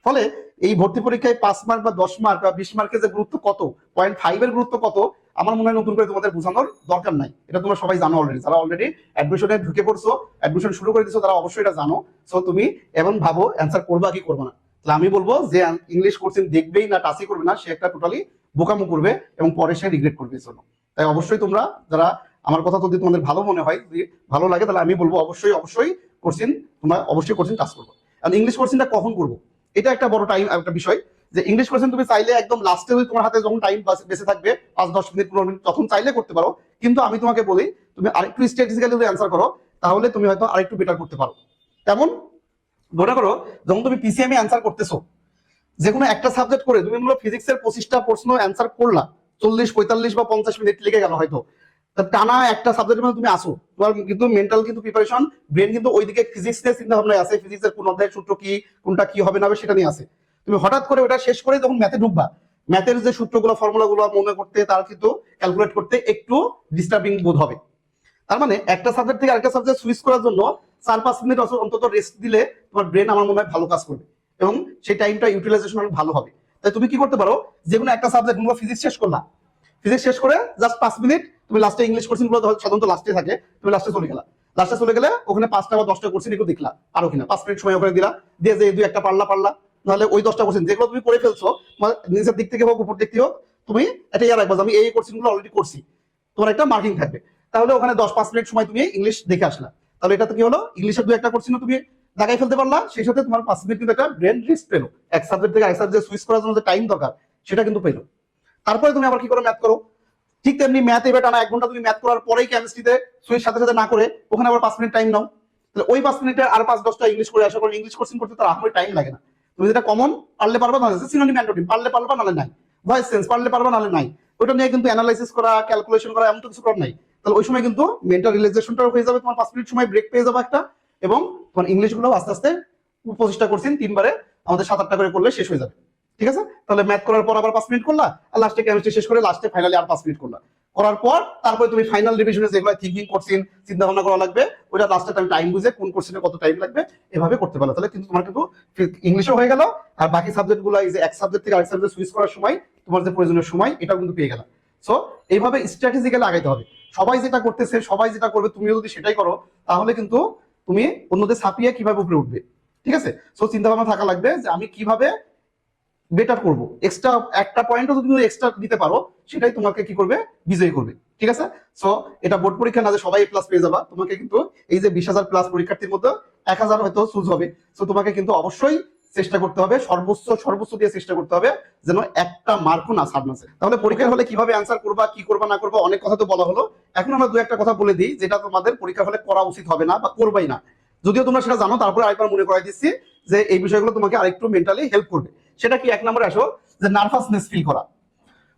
ফলে এই ভর্তি পরীক্ষায় পাঁচ মার্ক বা দশ মার্ক বা বিশ মার্কের যে গুরুত্ব কত পয়েন্ট ফাইভ এর গুরুত্ব কত, আমার মনে হয় নতুন করে তোমাদের বোঝানোর দরকার নাই। এটা তোমরা সবাই জানো অলরেডি যারা অলরেডি অ্যাডমিশনে ঢুকে পড়ছো অ্যাডমিশন শুরু করে দিছো, তারা অবশ্যই এটা জানো। সো তুমি এমন ভাবো অ্যান্সার করবা কি করবে না। তাহলে আমি বলব যে ইংলিশ কোর্সিং দেখবেই না টাচই করবে না, সে একটা টোটালি বোকামো করবে এবং পরে সে রিগ্রেট করবে জন্য। তাই অবশ্যই তোমরা, যারা আমার কথা যদি তোমাদের ভালো মনে হয়, যদি ভালো লাগে, তাহলে আমি বলব অবশ্যই অবশ্যই কোর্সিন তোমরা অবশ্যই কোর্সিন টাচ করব। আর ইংলিশ কোর্সিনটা কখন করব? এটা একটা বড় টাইম একটা বিষয় যে ইংলিশ কোর্সিন তুমি চাইলে একদম লাস্টে তোমার হাতে যখন টাইম বেঁচে থাকবে, পাঁচ, দশ মিনিট, পনেরো মিনিট, তখন চাইলে করতে পারো। কিন্তু আমি তোমাকে বলি, তুমি আরেকটু স্ট্র্যাটেজিক্যালি যদি অ্যান্সার করো, তাহলে তুমি হয়তো আরেকটু বেটার করতে পারো। তেমন মনে করো, যখন তুমি পিসিএমে অ্যান্সার করতেছো, যে কোনো একটা সাবজেক্ট করে তুমি মূলত ফিজিক্সের পঁচিশটা প্রশ্ন অ্যান্সার করলা, চল্লিশ, পঁয়তাল্লিশ বা পঞ্চাশ মিনিট লেগে গেল হয়তো। টানা একটা সাবজেক্টের মধ্যে তুমি আসো। তোমার কিন্তু মেন্টাল কিন্তু প্রিপারেশন ব্রেন কিন্তু ওইদিকে ফিজিক্স নিয়ে চিন্তা ভাবনায় আছে। ফিজিক্সের কোন অধ্যায়ের সূত্র কি, কোনটা কি হবে না হবে সেটা নিয়ে আছে। তুমি হঠাৎ করে ওটা শেষ করে যখন ম্যাথে ঢুকবা ম্যাথের যে সূত্রগুলো ফর্মুলাগুলো মনে করতে, তার কিন্তু ক্যালকুলেট করতে একটু ডিস্টার্বিং বোধ হবে। তার মানে একটা সাবজেক্ট থেকে আরেকটা সাবজেক্ট সুইচ করার জন্য চার পাঁচ মিনিট অন্তত রেস্ট দিলে তোমার ব্রেন আমার মনে হয় ভালো কাজ করবে এবং সেই টাইমটা ইউটিলাইজেশন অনেক ভালো হবে। তাই তুমি কি করতে পারো? যে কোনো একটা সাবজেক্ট তোমরা ফিজিক্স শেষ করলা। ফিজিক্স শেষ করে জাস্ট পাঁচ মিনিট তুমি লাস্টে ইংলিশ কোর্সিংগুলো সাধারণত লাস্টে থাকে, তুমি লাস্টে চলে গেলা। লাস্টে চলে গেলে ওখানে পাঁচটা বা দশটা কোর্সিং একটু দেখলা, আরও কিনা পাঁচ মিনিট সময় ওখানে দিলা, দিয়ে যে দুই একটা পারলা পারলা। নাহলে ওই দশটা কোর্সিং যেগুলো তুমি করে ফেলছো নিজের দিক থেকে হোক, উপর দিক থেকে হোক, তুমি এটা ইয়ার রাখবা আমি এই কোর্সিংগুলো অলরেডি করছি। তোমার একটা মার্কিং থাকবে। তাহলে ওখানে দশ, পাঁচ মিনিট সময় তুমি ইংলিশ দেখে আসলা। তাহলে এটা তো কি হলো? ইংলিশের দু একটা কোর্সিং তুমি দাগাই ফেলতে পারলা, সেই সাথে তোমার পাঁচ মিনিট কিন্তু একটা ব্রেন রেস্ট পেল। এক সাবজেক্ট থেকে এক সাবজেক্ট সুইচ করার জন্য যে টাইম দরকার, সেটা কিন্তু পেল। তারপরে তুমি আবার কি করো? ম্যাথ করো। ঠিক তেমনি ম্যাথ এবার টানা এক ঘণ্টা তুমি ম্যাথ করার পরেই কেমিস্ট্রিতে সুইচ সাথে সাথে না করে ওখানে আবার পাঁচ মিনিট টাইম নাও। তাহলে ওই পাঁচ মিনিটে আর পাঁচ দশটা ইংলিশ করে আসা করে ইংলিশ কোর্সিং করতে তার আহামরি টাইম লাগে না। তুমি যেটা কমন পারলে পারবা না সিনোনিম অ্যান্টোনিম পারলে পারবা, নাহলে নাই। ভয়েস সেন্স পারলে পারবা, নাহলে নাই। ওটা নিয়ে কিন্তু অ্যানালাইসিস করা ক্যালকুলেশন করা, এমন তো কিছু করার নাই। তাহলে ওই সময় কিন্তু মেন্টাল রিয়েলাইজেশনটাও হয়ে যাবে, তোমার পাঁচ মিনিট সময় ব্রেক পেয়ে যাবে একটা, এবং তোমার ইংলিশগুলো আস্তে আস্তে পঁচিশটা করছেন তিনবারে, আমাদের সাত আটটা করে করলে শেষ হয়ে যাবে। ঠিক আছে? তাহলে ম্যাথ করার পর আবার পাঁচ মিনিট করলা, আর লাস্টে কেমিস্ট্রি শেষ করে লাস্টে ফাইনালি আর পাঁচ মিনিট করলা। করার পর তারপরে তুমি ফাইনাল রিভিশনে যেগুলো থিঙ্কিং করছেন চিন্তা ভাবনা করা লাগবে, ওইটা লাস্টে টাইম টাইম বুঝে কোন কোর্সিনে কত টাইম লাগবে, এভাবে করতে পারো তাহলে কিন্তু তোমার কিন্তু ইংলিশও হয়ে গেল, আর বাকি সাবজেক্টগুলো এই যে এক সাবজেক্ট থেকে আরেক সাবজেক্ট সুইচ করার সময়, তোমার যে প্রয়োজনীয় সময়, এটাও কিন্তু পেয়ে গেলাম সো এইভাবে স্ট্র্যাটেজিক্যালি আগাইতে হবে। সবাই যেটা করতেছে, সবাই যেটা করবে, তুমিও যদি সেটাই করো, তাহলে কিন্তু তুমি অন্যদের ছাপিয়ে কীভাবে উপরে উঠবে? ঠিক আছে? সো চিন্তা ভাবনা থাকা লাগবে যে আমি কীভাবে বেটার করব। এক্সট্রা একটা পয়েন্টও তুমি এক্সট্রা দিতে পারো, সেটাই তোমাকে কি করবে? বিজয়ী করবে। ঠিক আছে? সো এটা বোর্ড পরীক্ষা না যে সবাই প্লাস পেয়ে যাবা। তোমাকে কিন্তু এই যে বিশ হাজার প্লাস পরীক্ষার্থীর মধ্যে এক হাজার হয়তো চুজ হবে। সো তোমাকে কিন্তু অবশ্যই চেষ্টা করতে হবে, সর্বোচ্চ সর্বোচ্চ দিয়ে চেষ্টা করতে হবে, যেন একটা মার্কও না ছাড় না। তাহলে পরীক্ষার হলে কীভাবে অ্যান্সার করবা, কি করবা, না করবা, অনেক কথা তো বলা হলো। এখন আমরা দু একটা কথা বলে দিই, যেটা তোমাদের পরীক্ষা হলে করা উচিত হবে না বা করবাই না। যদিও তোমরা সেটা জানো, তারপরে আরেকবার মনে করাই দিচ্ছি যে এই বিষয়গুলো তোমাকে আরেকটু মেন্টালি হেল্প করবে। সেটা কি এক নম্বরে আসো? যে নার্ভাসনেস ফিল করা।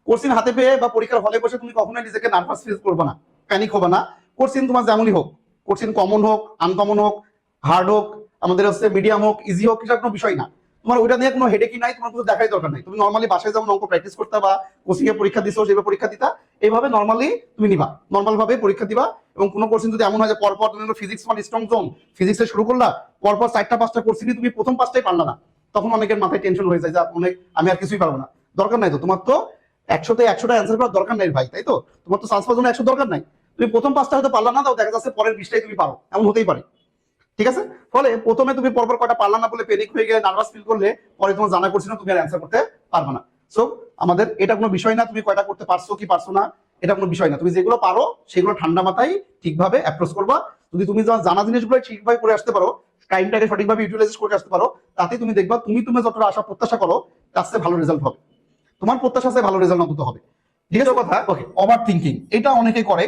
কোর্সিন হাতে পেয়ে বা পরীক্ষার হলে বসে তুমি কখনোই নিজেকে নার্ভাস ফিল করবে না প্যানিক হবে না। কোর্সিন তোমার যেমনই হোক কোর্সিন কমন হোক আনকমন হোক হার্ড হোক, আমাদের হচ্ছে মিডিয়াম হোক ইজি হোক এটা কোনো বিষয় না। তোমার ওইটা নিয়ে কোনো হেডেকি নাই, তোমার কোনো দেখাই দরকার নাই। তুমি নর্মালি বাসায় যেমন অঙ্ক প্র্যাকটিস করতে বা কোচিং এ পরীক্ষা দিছো সেভাবে পরীক্ষা দিতা, এইভাবে নর্মালি তুমি নিবা। নর্মাল ভাবে পরীক্ষা দিবা এবং কোনো কোর্সিং যদি এমন হয় যে পরপর তুমি ফিজিক্স মানে স্ট্রং জোন ফিজিক্সে শুরু করলা, পরপর চারটা, পাঁচটা কোর্সিংই তুমি প্রথম পাঁচটাই পারলা না। তখন অনেকের মাথায় টেনশন হয়ে যায় যে অনেক, আমি আর কিছুই পারব না। দরকার নাই তো। তোমার তো একশোতে একশোটা অ্যান্সার করার দরকার নাই ভাই, তাই তো? তোমার তো চান্স পাওয়ার জন্য একশো দরকার নাই। তুমি প্রথম পাঁচটা হয়তো পারলা না, তাও দেখা যাচ্ছে পরের বিশটাই তুমি পারো। এমন হতেই পারে। ঠিক আছে? ফলে প্রথমে তুমি পরপর কটা পারলা না বলে পেনিক হয়ে গেলে নার্ভাস ফিল করলে, পরে তোমার জানা করছি না, তুমি আর অ্যান্সার করতে পারবে না। সো আমাদের এটা কোনো বিষয় না, তুমি কয়টা করতে পারছ কি পারছ না, এটা কোনো বিষয় না। তুমি যেগুলো পারো, সেগুলো ঠান্ডা মাথায় ঠিকভাবে অ্যাপ্রোচ করবা। যদি তুমি জানা জিনিসগুলো ঠিকভাবে করে আসতে পারো টাইমটাকে সঠিকভাবে ইউটিলাইজ করে আসতে পারো তাতে তুমি দেখবা তুমি তুমি যতটা আশা প্রত্যাশা করো তার চেয়ে ভালো রেজাল্ট হবে। তোমার প্রত্যাশা চেয়ে ভালো রেজাল্ট অন্তত হবে। ঠিক আছে কথা ওকে ওভার থিঙ্কিং এটা অনেকে করে।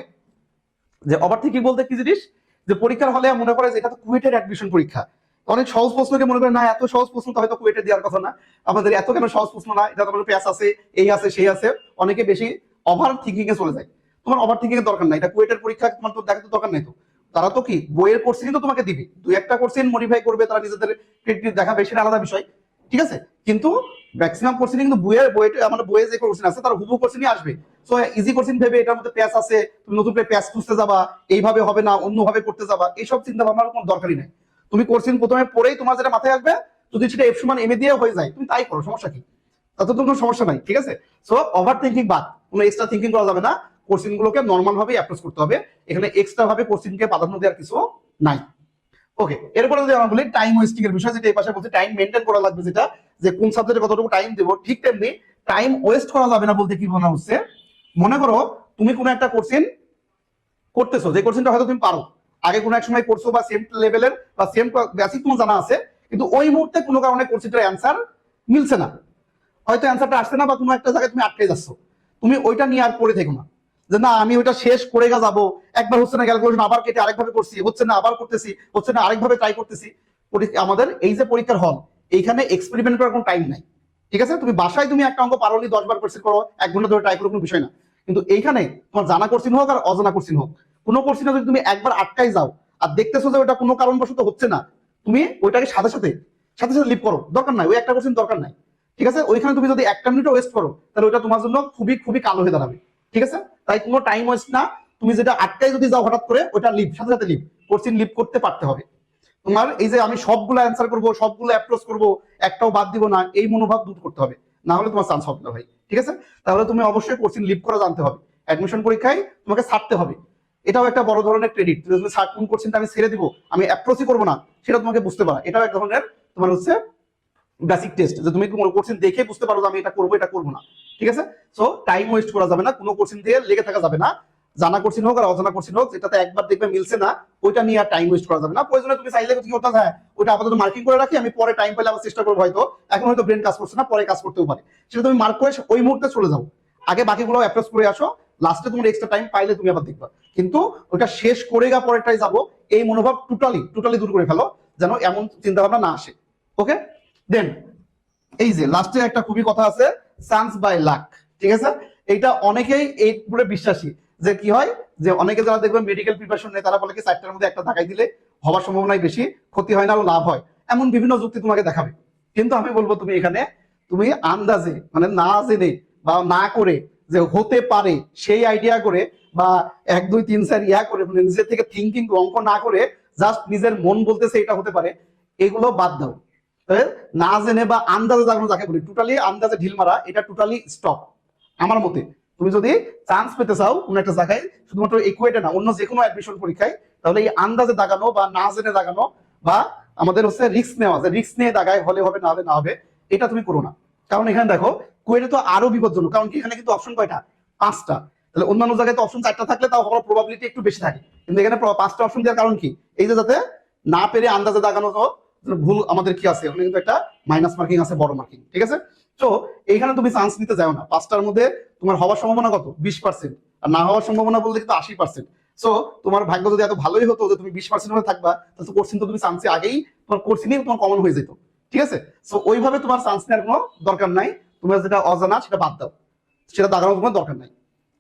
যে ওভার থিঙ্কিং বলতে কি জিনিস? যে পরীক্ষার হলে মনে করে যে এটা তো কুয়েটের অ্যাডমিশন পরীক্ষা। অনেক সহজ প্রশ্নকে মনে করে না এত সহজ প্রশ্ন তো হয়তো কুয়েটে দেওয়ার কথা না। আমাদের এত কেন সহজ প্রশ্ন না? এটা তোমার প্যাস আছে এই আছে সেই আছে। অনেকে বেশি ওভার থিঙ্কিং এ চলে যায়। তোমার ওভার থিঙ্কিং এর দরকার নাই। এটা কুয়েটের পরীক্ষা তোমার তো দেখাতে দরকার নাই তো। তারা তো কি বইয়ের কোর্সিং তো তোমাকে দিবে। দুই একটা কোর্সিং মডিফাই করবে, তারা নিজেদের ক্রেডিট দেখাবে, সেটা আলাদা বিষয়। ঠিক আছে? কিন্তু ম্যাক্সিমাম কোর্সিং কিন্তু বইয়ের বইটা আমার বইয়ে যে কোর্সিং আছে, তার হুবু কোর্সিংই আসবে। সো ইজি কোর্সিং ভেবে এটার মধ্যে প্যাস আছে, তুমি নতুন করে প্যাস খুঁজতে যাবা, এইভাবে হবে না, অন্যভাবে করতে যাবা, এইসব চিন্তা ভাবনার কোনো দরকারই নাই। তুমি কোর্সিং প্রথমে পড়েই তোমার যেটা মাথায় আসবে, যদি সেটা এফ সমান এম এ দিয়ে হয়ে যায়, তুমি তাই করো, সমস্যা কি? তাতে তো কোনো সমস্যা নাই, ঠিক আছে? সো ওভার থিঙ্কিং বাদ, কোনো এক্সট্রা থিঙ্কিং করা যাবে না। কোর্সিং গুলোকে নর্মাল ভাবে অ্যাপ্রোচ করতে হবে। এখানে এক্সট্রা ভাবে কোর্সিং প্রাধান্য দেওয়ার কিছু নাই। ওকে এরপরে যদি আমরা বলি টাইম ওয়েস্টিং এর বিষয়, যেটা এই পাশে বলছে টাইম মেনটেন করা লাগবে যেটা, যে কোন সাবজেক্টে কতটুকু টাইম দেবো, ঠিক তেমনি টাইম ওয়েস্ট করা যাবে না বলতে কি মনে হচ্ছে? মনে করো, তুমি কোনো একটা কোর্সিং করতেছো, যে কোর্সিংটা হয়তো তুমি পারো। আগে কোনো এক সময় করছ বা সেম লেভেলের বা সেম বেসিক তোমার জানা আছে, কিন্তু ওই মুহূর্তে কোনো কারণে কোর্সিংটার অ্যান্সার মিলছে না। হয়তো অ্যান্সারটা আসছে না বা কোনো একটা জায়গায় তুমি আটকে যাচ্ছ। তুমি ওইটা নিয়ে আর পড়ে থেকো না। যে না, আমি ওইটা শেষ করে গা যাব। একবার হচ্ছে না ক্যালকুলেশন আবার কেটে আরেকভাবে করছি, হচ্ছে না আবার করতেছি, হচ্ছে না আরেকভাবে ট্রাই করতেছি। আমাদের এই যে পরীক্ষার হল এইখানে এক্সপেরিমেন্ট করার কোনো টাইম নাই। ঠিক আছে? তুমি বাসায় তুমি একটা অঙ্ক পারোনি দশ বার কোর্সিং করো, এক ঘণ্টা ধরে ট্রাই করো, কোনো বিষয় না। কিন্তু এইখানে তোমার জানা কোর্সিং হোক আর অজানা কোর্সিং হোক, কোনো কোর্সিনে যদি তুমি একবার আটকাই যাও আর দেখতেছো যে ওটা কোনো কারণবশত হচ্ছে না, তুমি ওইটাকে সাথে সাথে সাথে সাথে লিভ করো। দরকার নাই, ওই একটা কোর্সিং দরকার নাই। ঠিক আছে? ওইখানে তুমি যদি একটা মিনিটও ওয়েস্ট করো, তাহলে ওইটা তোমার জন্য খুবই খুবই কালো হয়ে দাঁড়াবে। ঠিক আছে? তাই কোনো টাইম ওয়েস্ট না। তুমি যেটা আটকাই যদি যাও হঠাৎ করে ওটা লিভ সাথে সাথে লিভ কোর্সিং লিভ করতে পারতে হবে। তোমার এই যে আমি সবগুলো অ্যান্সার করব, সবগুলো অ্যাপ্রোচ করব, একটাও বাদ দিব না, এই মনোভাব দূর করতে হবে। না হলে তোমার চান্স হবে না ভাই, ঠিক আছে? তাহলে তুমি অবশ্যই কোর্সিং লিভ করা জানতে হবে। অ্যাডমিশন পরীক্ষায় তোমাকে ছাড়তে হবে। এটাও একটা বড় ধরনের ক্রেডিট তুমি কোন কোর্সিংটা আমি ছেড়ে দিব, আমি অ্যাপ্রোচই করব না, সেটা তোমাকে বুঝতে পারা এটাও এক ধরনের তোমার হচ্ছে বেসিক টেস্ট যে তুমি কোনো কোর্সিং দেখে বুঝতে পারো যে আমি এটা করব এটা করব না। ঠিক আছে? সো টাইম ওয়েস্ট করা যাবে না, কোনো কোর্সিং দিয়ে লেগে থাকা যাবে না। জানা কোর্সিং হোক আর অজানা কোর্সিং হোক, যেটাতে একবার দেখবে মিলছে না, ওইটা নিয়ে আর টাইম ওয়েস্ট করা যাবে না। প্রয়োজনে তুমি চাইলে কি করতে হ্যাঁ ওইটা আপাতত মার্কিং করে রাখি, আমি পরে টাইম পেলে আবার চেষ্টা করব হয়তো। এখন হয়তো ব্রেন কাজ করছে না, পরে কাজ করতেও পারে। সেটা তুমি মার্ক করে ওই মুহূর্তে চলে যাও। আগে বাকিগুলো অ্যাপ্রোচ করে আসো। লাস্টে তোমার এক্সট্রা টাইম পাইলে তুমি আবার দেখবা। কিন্তু ওটা শেষ করে গা পরেরটাই যাব, এই মনোভাব টোটালি টোটালি দূর করে ফেলো, যেন এমন চিন্তা ভাবনা না আসে। ওকে দেন এই যে লাস্টে একটা খুবই কথা আছে চান্স বাই লাক ঠিক আছে? এইটা অনেকেই এই পুরো বিশ্বাসী যে কি হয়? যে অনেকে যারা দেখবেন মেডিকেল প্রিপারেশন নেয়, তারা বলে কি চারটার মধ্যে একটা ঢাকাই দিলে হওয়ার সম্ভাবনাই বেশি, ক্ষতি হয় না লাভ হয়। এমন বিভিন্ন যুক্তি তোমাকে দেখাবে। কিন্তু আমি বলব তুমি এখানে, তুমি আন্দাজে মানে না জেনে বা না করে যে হতে পারে সেই আইডিয়া করে বা এক, দুই, তিন, চার ইয়া করে মানে নিজের থেকে থিঙ্কিং অঙ্ক না করে জাস্ট নিজের মন বলতেছে এটা হতে পারে, এগুলো বাদ দাও। না জেনে বা আন্দাজে জাগানো যাকে বলি। টোটালি আন্দাজে ঢিল মারা, এটা টোটালি স্টপ আমার মতে। তুমি যদি চান্স পেতে চাও কোনো একটা জায়গায়, শুধুমাত্র ইকুয়েটে না, অন্য যে কোনো অ্যাডমিশন পরীক্ষায়, তাহলে এই আন্দাজে দাগানো বা না জেনে দাগানো বা আমাদের হচ্ছে রিস্ক নেওয়া, যে রিস্ক নিয়ে দাগায়, হলে হবে, না হলে না হবে, এটা তুমি করো না। কারণ এখানে দেখো, কুয়েটে তো আরও বিপজ্জনক, কারণ কি এখানে কিন্তু অপশন কয়টা? পাঁচটা। তাহলে অন্যান্য জায়গায় তো অপশন চারটা থাকলে তাও হওয়ার প্রবাবিলিটি একটু বেশি থাকে। কিন্তু এখানে পাঁচটা অপশন দেওয়ার কারণ কি? এই যে যাতে না পেরে আন্দাজে দাগানো ভুল আমাদের কি আছে? ওখানে কিন্তু একটা মাইনাস মার্কিং আছে, বড় মার্কিং ঠিক আছে? তো এইখানে তুমি চান্স নিতে যাও না। পাঁচটার মধ্যে তোমার হওয়ার সম্ভাবনা কত? বিশ পার্সেন্ট আর না হওয়ার সম্ভাবনা বলতে কিন্তু আশি পার্সেন্ট সো তোমার ভাগ্য যদি এত ভালোই হতো যে তুমি বিশ পার্সেন্ট হয়ে থাকবা, তাহলে তো কোর্সিং তো তুমি চান্সে আগেই তোমার কোর্সিংই তোমার কমন হয়ে যেত। ঠিক আছে? সো ওইভাবে তোমার চান্স নেওয়ার কোনো দরকার নাই। তোমার যেটা অজানা, সেটা বাদ দাও। সেটা দাগানোর কোনো দরকার নাই।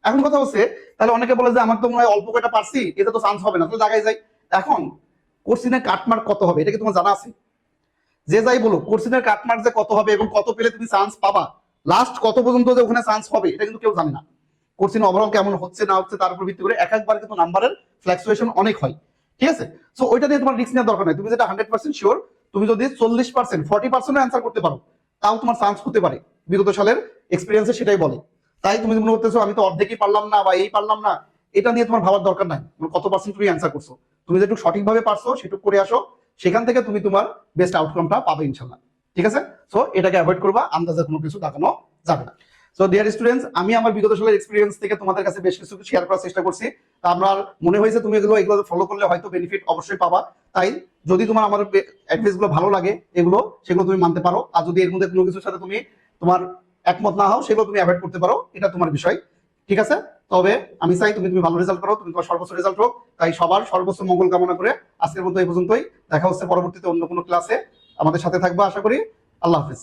এখন কথা হচ্ছে, তাহলে অনেকে বলে যে, আমার তো মনে হয় অল্প কয়টা পারছি এটা তো চান্স হবে না। তাহলে দাগাই যায় এখন কোর্সিনের কাটমার্ক কত হবে? এটা কি তোমার জানা আছে? যে যাই বলো কোর্সিনের কাটমার্ক যে কত হবে এবং কত পেলে তুমি চান্স পাবা? লাস্ট কত পর্যন্ত যে ওখানে চান্স হবে, এটা কিন্তু কেউ জানে না। কোর্সিন ওভারঅল কেমন হচ্ছে, না হচ্ছে, তার উপর ভিত্তি করে এক একবার কিন্তু নাম্বারের ফ্ল্যাকচুয়েশন অনেক হয়। ঠিক আছে? সো ওইটা দিয়ে তোমার রিস্ক নেওয়ার দরকার নাই। তুমি যেটা হান্ড্রেড পার্সেন্ট শিওর তুমি যদি চল্লিশ পার্সেন্ট ফর্টি পার্সেন্ট অ্যান্সার করতে পারো, তাও তোমার চান্স হতে পারে। বিগত সালের এক্সপিরিয়েন্সে সেটাই বলে। তাই তুমি মনে করতেছো, আমি তো অর্ধেকই পারলাম না বা এই পারলাম না, এটা নিয়ে তোমার ভাবার দরকার নাই। কত পার্সেন্ট তুমি অ্যান্সার করছ? তুমি যেটুকু সঠিকভাবে পারছ, সেটুকু করে আসো। সেখান থেকে তুমি তোমার বেস্ট আউটকামটা পাবে, ইনশাল্লাহ। ঠিক আছে? সো এটাকে অ্যাভয়েড করবা, আন্দাজে কোনো কিছু দেখানো যাবে না। সো ডিয়ার স্টুডেন্টস আমি আমার বিগত সালের এক্সপিরিয়েন্স থেকে তোমাদের কাছে বেশ কিছু শেয়ার করার চেষ্টা করছি। তা আমার মনে হয়েছে তুমি এগুলো এগুলো ফলো করলে হয়তো বেনিফিট অবশ্যই পাবা। তাই, যদি তোমার আমার অ্যাডভাইসগুলো ভালো লাগে, এগুলো, সেগুলো তুমি মানতে পারো। আর যদি এর মধ্যে কোনো কিছুর সাথে তুমি তোমার একমত না হও, সেগুলো তুমি অ্যাভয়েড করতে পারো। এটা তোমার বিষয়। ঠিক আছে? তবে আমি চাই তুমি তুমি ভালো রেজাল্ট করো, তুমি তোমার সর্বোচ্চ রেজাল্ট হোক। তাই সবার সর্বোচ্চ মঙ্গল কামনা করে আজকের মতো এই পর্যন্তই। দেখা হচ্ছে পরবর্তীতে অন্য কোনো ক্লাসে আমাদের সাথে থাকবে আশা করি। আল্লাহ হাফিজ।